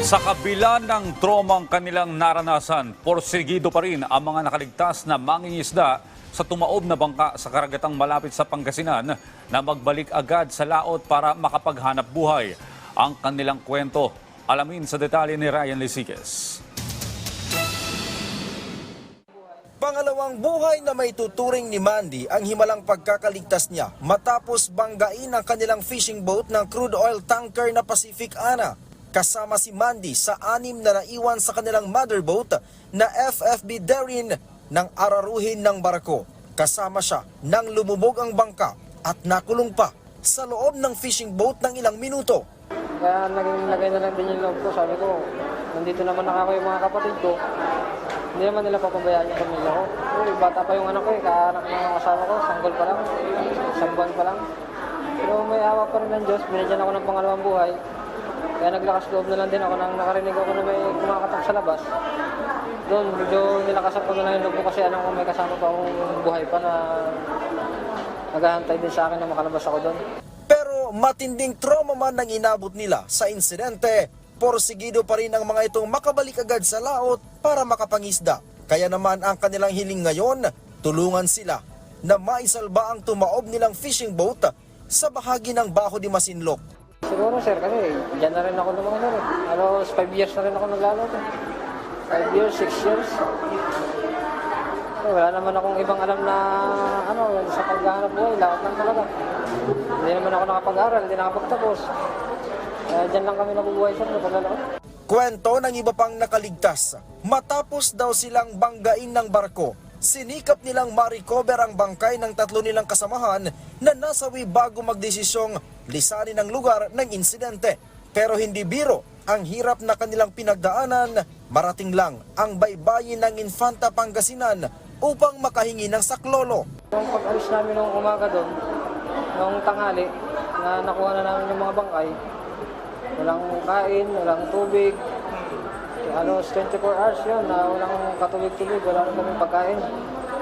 Sa kabila ng tromang kanilang naranasan, porsigido pa rin ang mga nakaligtas na mangingisda sa tumaob na bangka sa karagatang malapit sa Pangasinan na magbalik agad sa laot para makapaghanap buhay. Ang kanilang kwento, alamin sa detalye ni Ryan Lisiques. Pangalawang buhay na may tuturing ni Mandy ang himalang pagkakaligtas niya matapos banggain ang kanilang fishing boat ng crude oil tanker na Pacific Ana. Kasama si Mandy sa anim na naiwan sa kanilang mother boat na FFB Darin ng araruhin ng barko. Kasama siya nang lumubog ang bangka at nakulong pa sa loob ng fishing boat ng ilang minuto. Kaya naging lagay na lang din yung loob ko. Sabi ko, nandito naman ako yung mga kapatid ko. Hindi naman nila papabayaan yung pamilya ko. Uy, bata pa yung anak ko eh. Kaanak na yung asawa ko. Sanggol pa lang. Isang buwan pa lang. Pero may awa pa rin ng Diyos. Binigyan ako ng pangalawang buhay. Kaya naglakas loob na lang din ako nang nakarinig ako na may kumakatok sa labas. Doon, medyo nilakasan ko na lang yung loob ko kasi ko may kasama pa akong buhay pa na naghahantay din sa akin na makalabas ako doon. Pero matinding trauma man ang inabot nila sa insidente, porsigido pa rin ang mga itong makabalik agad sa laot para makapangisda. Kaya naman ang kanilang hiling ngayon, tulungan sila na maisalba ang tumaob nilang fishing boat sa bahagi ng Baho de Masinloc. Siguro sir, kasi dyan na rin ako lumang na rin. Halos 5 years na rin ako naglalaro. 5 years, 6 years. So, wala naman akong ibang alam na ano, sa paghahanap buhay, lahat lang talaga. Hindi naman ako nakapag-aral, hindi nakapagtapos. Kaya dyan lang kami nabubuhay sir, sa paglalaro. Kwento ng iba pang nakaligtas, matapos daw silang banggain ng barko, sinikap nilang ma-recover ang bangkay ng tatlo nilang kasamahan na nasawi bago magdesisyong lisanin ang lugar ng insidente. Pero hindi biro ang hirap na kanilang pinagdaanan, marating lang ang baybayin ng Infanta Pangasinan upang makahingi ng saklolo. Nung pag-alis namin nung umaga doon, nung tanghali, na nakuha na namin yung mga bangkay, walang kain, walang tubig, halos 24 hours yun na walang katubig-tubig, wala rin kami pagkain.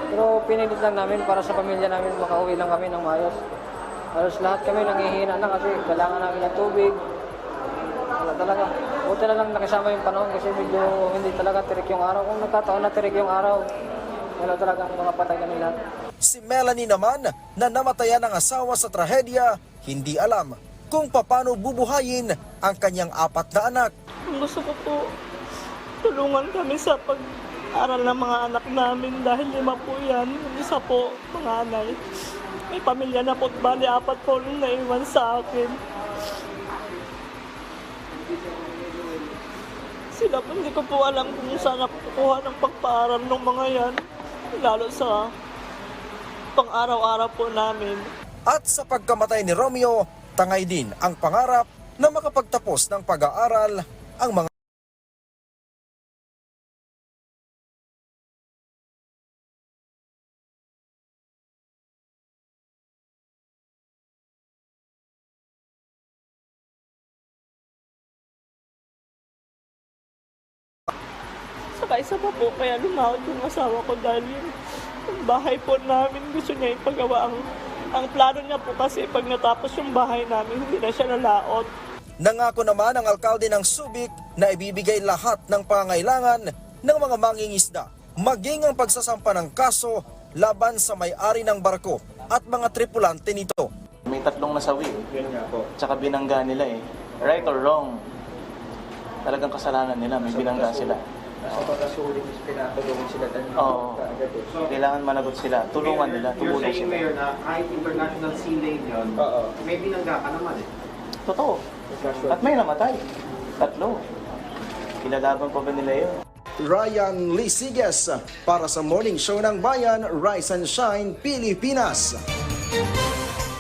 Pero pinilit lang namin para sa pamilya namin, makauwi lang kami ng maayos. Halos lahat kami nangihina na kasi kailangan namin ng tubig. Wala talaga. Buti na lang nakisama yung panahon kasi medyo hindi talaga tirik yung araw. Kung nagkataon na tirik yung araw, wala talaga mga patay kami lahat. Si Melanie naman na namatayan ng asawa sa trahedya, hindi alam kung paano bubuhayin ang kanyang apat na anak. Ang gusto ko po, tulungan kami sa pag-aral ng mga anak namin dahil lima po yan. Isa po, panganay. May pamilya na po, bali apat po nung naiwan sa akin. Sila po, hindi ko po alam kung saan ako kukuha ng pagpaaral ng mga yan. Lalo sa pang-araw-araw po namin. At sa pagkamatay ni Romeo, tangay din ang pangarap na makapagtapos ng pag-aaral ang mga Saka isa pa po, kaya lumawag yung asawa ko dahil yung yung bahay po namin gusto niya ipagawa ang ang plano niya po kasi pag natapos yung bahay namin, hindi na siya nalaot. Nangako naman ang alkalde ng Subic na ibibigay lahat ng pangailangan ng mga mangingisda, maging ang pagsasampa ng kaso laban sa may-ari ng barko at mga tripulante nito. May tatlong nasawi. Tsaka binangga nila eh. Right or wrong, talagang kasalanan nila. May binangga sila. Sa pagkasuling is pinatulungan sila dahil Oo. kaagad eh. So, Kailangan managot sila. Tulungan nila. You're Tumulong saying, sila. Mayor, na kahit international sea lane yun, Oo. may binangga ka naman eh. Totoo. At may namatay. Tatlo. Ilalaban pa ba nila yun? Ryan Lisiges para sa Morning Show ng Bayan, Rise and Shine, Pilipinas.